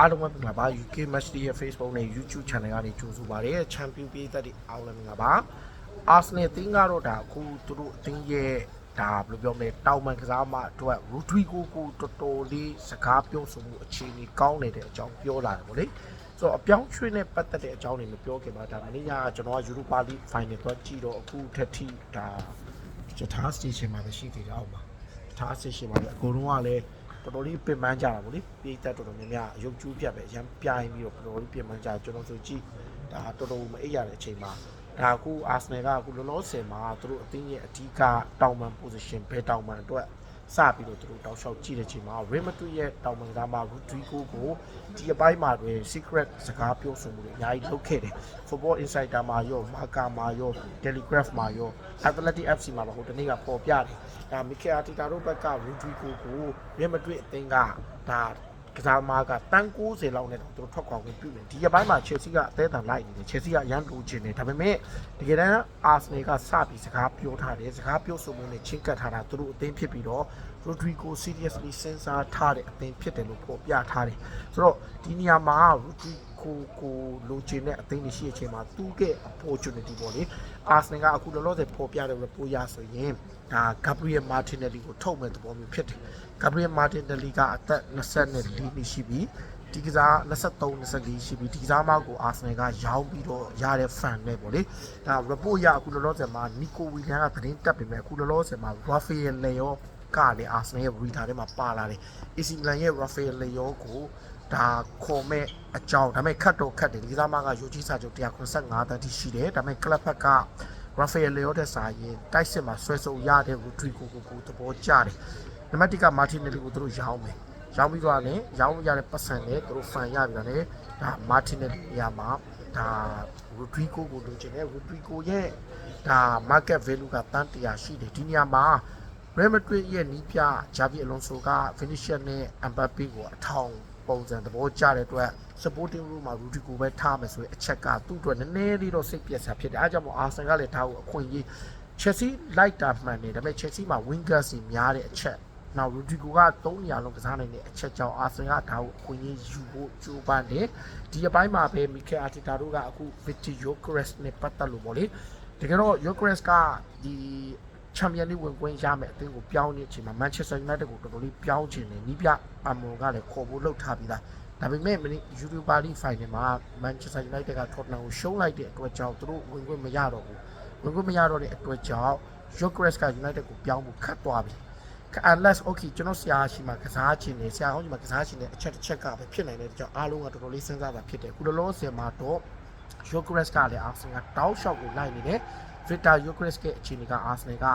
အားလုံးပဲပြန်လာပါ UK Match Day ရဲ့ Facebook နဲ့ YouTube Channel ကနေကြိုဆိုပါရစေ Champion ပြည်သက်တွေအားလုံးပြန်လာပါ Arsenal အသင်းကတော့ဒါအခုသူတို့အသင်းရဲ့ဒါဘယ်လိုပြောမလဲတောင်ပန်ကစားမအတွက် Rodrigo ကိုတော်တော်လေးစကားပြောဆိုမှုအခြေအနေကောင်းနေတဲ့အကြောင်းပြောလာတယ်ဗောလေဆိုတော့အပြောင်းရွှေ့နဲ့ပတ်သက်တဲ့အကြောင်းတွေမပြောခင်ပါဒါမနေ့ကကျွန်တော်က Europa League Final တော့ကြည့်တော့အခုထက်ထိဒါချထား station မှာပဲရှိသေးတယ်အောက်မှာထား station မှာလည်းအကုန်လုံးကလည်း တော်တော်လေးပြင်ပန်းကြတာဗောလေပြည်သက်တော်တော်များများအယုတ်ကျူးပြတ်ပဲအရန်ပြိုင်ပြီးတော့တော်တော်လေးပြင်ပန်းကြတယ်ကျွန်တော်ဆိုကြည့်ဒါတော်တော်မအိပ်ရတဲ့အချိန်မှာဒါအခုအာဆနယ်ကအခုလောလောဆယ်မှာသူတို့အသင်းရဲ့အဓိကတောင်ပန် position ဘယ်တောင်ပန်အတွက် စပြီးတော့သူတို့တောက်လျှောက်ကြည့်တဲ့အချိန်မှာ Real Madrid ရဲ့တောင်ပန်ကမှ Rodrigo ကိုဒီအပိုင်းမှာတွင် secret စကားပြောဆိုမှုတွေအများကြီးလုပ်ခဲ့တယ် Football Insider မှာရော Marca မှာရော Telegraph မှာရော Athletic FC မှာပါဟိုတနေ့ကပေါ်ပြတယ်ဒါမီကယ်အာတီတာတို့ဘက်က Rodrigo ကို Real Madrid အသင်းကဒါ ကစားမားကတန်း90လောက်နဲ့တော့သူတို့ထွက်ခွာခွင့်ပြုတယ်ဒီအပိုင်းမှာ Chelsea ကအသေးအံလိုက်နေတယ် Chelsea ကအရန်လိုချင်တယ်ဒါပေမဲ့တကယ်တမ်း Arsenal ကစပြီးစကားပြောထားတယ်စကားပြောဆိုမှုနဲ့ချင်းကပ်ထားတာသူတို့အသင်းဖြစ်ပြီးတော့ Rodrigo seriously စဉ်းစားထားတဲ့အသင်းဖြစ်တယ်လို့ဖော်ပြထားတယ်ဆိုတော့ဒီနေရာမှာ Rodrigo ကိုလိုချင်တဲ့အသင်းတွေရှိတဲ့အချိန်မှာသူ့ရဲ့ opportunity ပေါ့လေ Arsenal ကအခုလောလောဆယ်ဖော်ပြတဲ့ report ရဆိုရင်ဒါ Gabriel Martinelli ကိုထုတ်မဲ့သဘောမျိုးဖြစ်တယ် Gabriel Martinelli ကအသက်24နှစ်ရှိပြီဒီကစား23 24ရှိပြီဒီကစားမကို Arsenal ကရောင်းပြီးတော့ရတဲ့ fan နဲ့ပေါ့လေဒါ report ရအခုလောလောဆယ်မှာ Nico Williams ကသတင်းတက်ပေမဲ့အခုလောလောဆယ်မှာ Rafael Leao ကလည်း Arsenal ရဲ့ Rita ထဲမှာပါလာတယ် AC Milan ရဲ့ Rafael Leao ကို ဒါခေါ်မဲ့အကြောင်းဒါပေမဲ့ခတ်တော့ခတ်တယ်ဒီကစားမကယူကြီးစာချုပ်185တန်းတိရှိတယ်ဒါပေမဲ့ club ဘက်က Rafael Leao တဲ့စာရင်တိုက်စစ်မှာဆွဲဆုံရတဲ့ Rodrigo ကိုကိုသဘောကျတယ်နံပါတ်1က Martinelli ကိုသူတို့ရောင်းမယ်ရောင်းပြီးတော့လည်းရောင်းရတဲ့ပတ်စံနဲ့သူတို့ဖန်ရပြီးတော့လည်းဒါ Martinelli နေရာမှာဒါ Rodrigo ကိုလိုချင်တယ် Rodrigo ရဲ့ဒါ market value ကတန်း100ရှိတယ်ဒီနေရာမှာ Real Madrid ရဲ့နီးပြ Xavi Alonso က Vinicius နဲ့ Mbappe ကိုအထောင် ပုံစံသဘောကျတဲ့အတွက် supporting room မှာ Rodrigo ပဲထားမယ်ဆိုရင်အချက်ကသူ့အတွက်နည်းနည်းလေးတော့စိတ်ပြက်စရာဖြစ်တယ်အဲကြောင့်မို့ Arsenal ကလည်းဒါကိုအခွင့်အရေး Chelsea လိုက်တာမှန်တယ်ဒါပေမဲ့ Chelsea မှာ wingers တွေများတဲ့အချက်နောက် Rodrigo က3နေရာလုံးကစားနိုင်တဲ့အချက်ကြောင့် Arsenal ကဒါကိုအခွင့်အရေးယူဖို့ကြိုးပမ်းတယ်ဒီအပိုင်းမှာပဲ Mikel Arteta တို့ကအခု Victor Gyökeres နဲ့ပတ်သက်လို့ပေါ့လေတကယ်တော့ Gyökeres ကဒီ ချန်ပီယံလိဝင်ခွင့်ရမယ်အသင်းကိုပြောင်းနေတဲ့အချိန်မှာ Manchester United ကိုတော်တော်လေးပြောင်းချင်တယ်နီးပြအမွန်ကလည်းခေါ်ဖို့လှုပ်ထားပြီးသားဒါပေမဲ့ Europa League Final မှာ Manchester United က Tottenham ကိုရှုံးလိုက်တဲ့အတွက်ကြောင့်သူတို့ဝင်ခွင့်မရတော့ဘူးဝင်ခွင့်မရတော့တဲ့အတွက်ကြောင့် Gyökeres က United ကိုပြောင်းဖို့ခတ်သွားပြီ unless okay ကျွန်တော်ဆရာရှိမှကစားချင်တယ်ဆရာဟောင်းကြီးမှကစားချင်တဲ့အချက်တစ်ချက်ကပဲဖြစ်နိုင်တဲ့ကြောင့်အားလုံးကတော်တော်လေးစဉ်းစားတာဖြစ်တယ်ခုလောလောဆယ်မှာတော့ Gyökeres ကလည်း Arsenal ကတောက်လျှောက်ကိုလိုက်နေတယ် Victor Gyökeres ရဲ့အခြေအနေက Arsenal က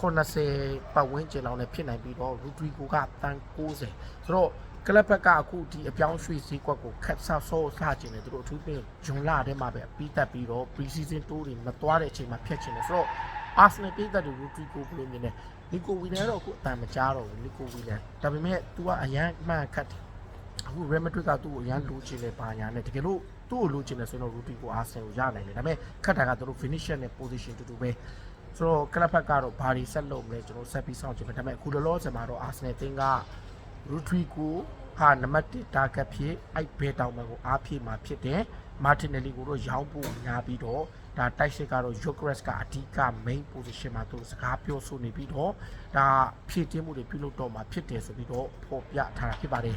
80ပတ်ဝန်းကျင်လောက်နဲ့ဖြစ်နိုင်ပြီးတော့ Rodrigo ကတန်90ဆိုတော့ကလပ်ဘက်ကအခုဒီအပြောင်းရွှေ့စည်းကွက်ကိုခက်ဆဆော့ဆချင်တယ်သူတို့အထူးဖြင့်ဂျွန်လာထဲမှာပဲပြီးတက်ပြီးတော့ pre-season tour တွေမသွားတဲ့အချိန်မှာဖျက်ချင်တယ်ဆိုတော့ Arsenal ပြည်သက်တွေ Rodrigo ဘယ်လိုမြင်လဲ Nico Williams တော့အခုအတန်မကြားတော့ဘူး Nico Williams ဒါပေမဲ့ तू ကအရန်မှန်ခတ်တယ် အခု Real Madrid ကသူ့ကိုအရန်လိုချင်တယ်ပါညာနဲ့တကယ်လို့သူ့ကိုလိုချင်တယ်ဆိုတော့ Rodrigo Arsenal ကိုရနိုင်တယ်ဒါပေမဲ့ခတ်တာကသူတို့ finisher နဲ့ position တူတူပဲဆိုတော့ကလပ်ဖက်ကတော့ဘာတွေဆက်လုပ်မလဲကျွန်တော်ဆက်ပြီးစောင့်ကြည့်မယ်ဒါပေမဲ့အခုလောလောဆယ်မှာတော့ Arsenal တင်းက Rodrigo ဟာနံပါတ်1 target ဖြစ်အဲ့ဘဲတောင်မှကိုအားဖြည့်မှာဖြစ်တယ် Martinelli ကိုတော့ရောင်းဖို့ညာပြီးတော့ဒါတိုက်စစ်ကတော့ Gyökeres ကအဓိက main position မှာသူစကားပြောဆိုနေပြီးတော့ဒါဖြည့်တင်းမှုတွေပြုလုပ်တော့မှာဖြစ်တယ်ဆိုပြီးတော့ဖော်ပြထားတာဖြစ်ပါတယ်